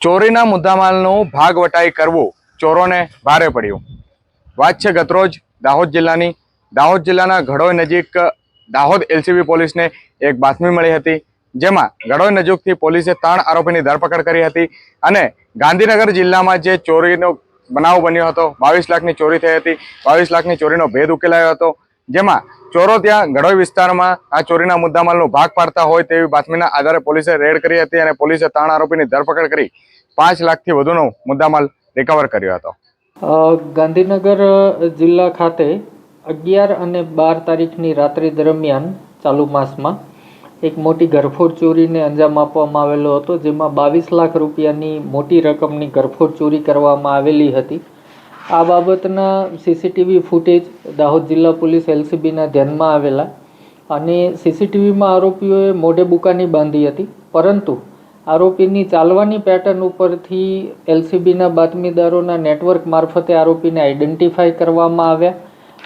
ચોરીના મુદ્દામાલનું ભાગ વટાઈ કરવું ચોરોને ભારે પડ્યું. વાત છે ગતરોજ દાહોદ જિલ્લાની. દાહોદ જિલ્લાના ઘડોઈ નજીક દાહોદ એલસીબી પોલીસને એક બાતમી મળી હતી, જેમાં ઘડોઈ નજીકથી પોલીસે ત્રણ આરોપીની ધરપકડ કરી હતી અને ગાંધીનગર જિલ્લામાં જે ચોરીનો બનાવ બન્યો હતો, બાવીસ લાખની ચોરી થઈ હતી, બાવીસ લાખની ચોરીનો ભેદ ઉકેલાયો હતો, જેમાં ચોરો ત્યાં ગઢોઈ વિસ્તારમાં આ ચોરીના મુદ્દામાલનો ભાગ પાડતા હોય તેવી બાતમીના આધારે પોલીસે રેડ કરી હતી અને પોલીસે ત્રણ આરોપીની ધરપકડ કરી પાંચ લાખથી વધુનો મુદ્દામાલ રિકવર કર્યો હતો. ગાંધીનગર જિલ્લા ખાતે અગિયાર અને બાર તારીખની રાત્રિ દરમિયાન ચાલુ માસમાં એક મોટી ઘરફોડ ચોરીને અંજામ આપવામાં આવેલો હતો, જેમાં બાવીસ લાખ રૂપિયાની મોટી રકમની ઘરફોડ ચોરી કરવામાં આવેલી હતી. આ બાબતના સીસીટીવી ફૂટેજ દાહોદ જિલ્લા પોલીસ એલસીબીના ધ્યાનમાં આવેલા અને સીસીટીવીમાં આરોપીઓએ મોઢે બુકાની બાંધી હતી, પરંતુ આરોપીની ચાલવાની પેટર્ન ઉપરથી એલસીબીના બાતમીદારોના નેટવર્ક મારફતે આરોપીને આઈડેન્ટિફાઈ કરવામાં આવ્યા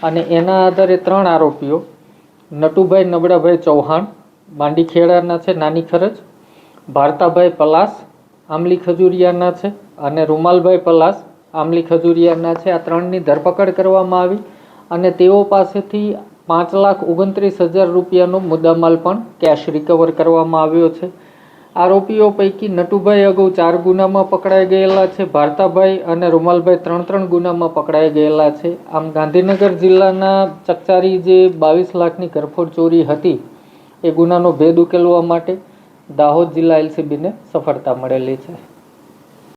અને એના આધારે ત્રણ આરોપીઓ, નટુભાઈ નબળાભાઈ ચૌહાણ, માંડીખેડાના છે નાની ખરજ, ભારતાભાઈ પલાસ આમલી ખજુરિયાના છે અને રૂમાલભાઈ પલાસ આમલી ખજુરિયાના છે. આ ત્રણની ધરપકડ કરવામાં આવી અને તેઓ પાસેથી પાંચ લાખ ઓગણત્રીસ હજાર રૂપિયાનો મુદ્દામાલ પણ કેશ રિકવર કરવામાં આવ્યો છે. આરોપીઓ પૈકી નટુભાઈ અગાઉ ચાર ગુનામાં પકડાઈ ગયેલા છે, ભારતાભાઈ અને રૂમાલભાઈ ત્રણ ત્રણ ગુનામાં પકડાઈ ગયેલા છે. આમ ગાંધીનગર જિલ્લાના ચકચારી જે બાવીસ લાખની કરફોડ ચોરી હતી, એ ગુનાનો ભેદ ઉકેલવા માટે દાહોદ જિલ્લા એલસીબીને સફળતા મળેલી છે.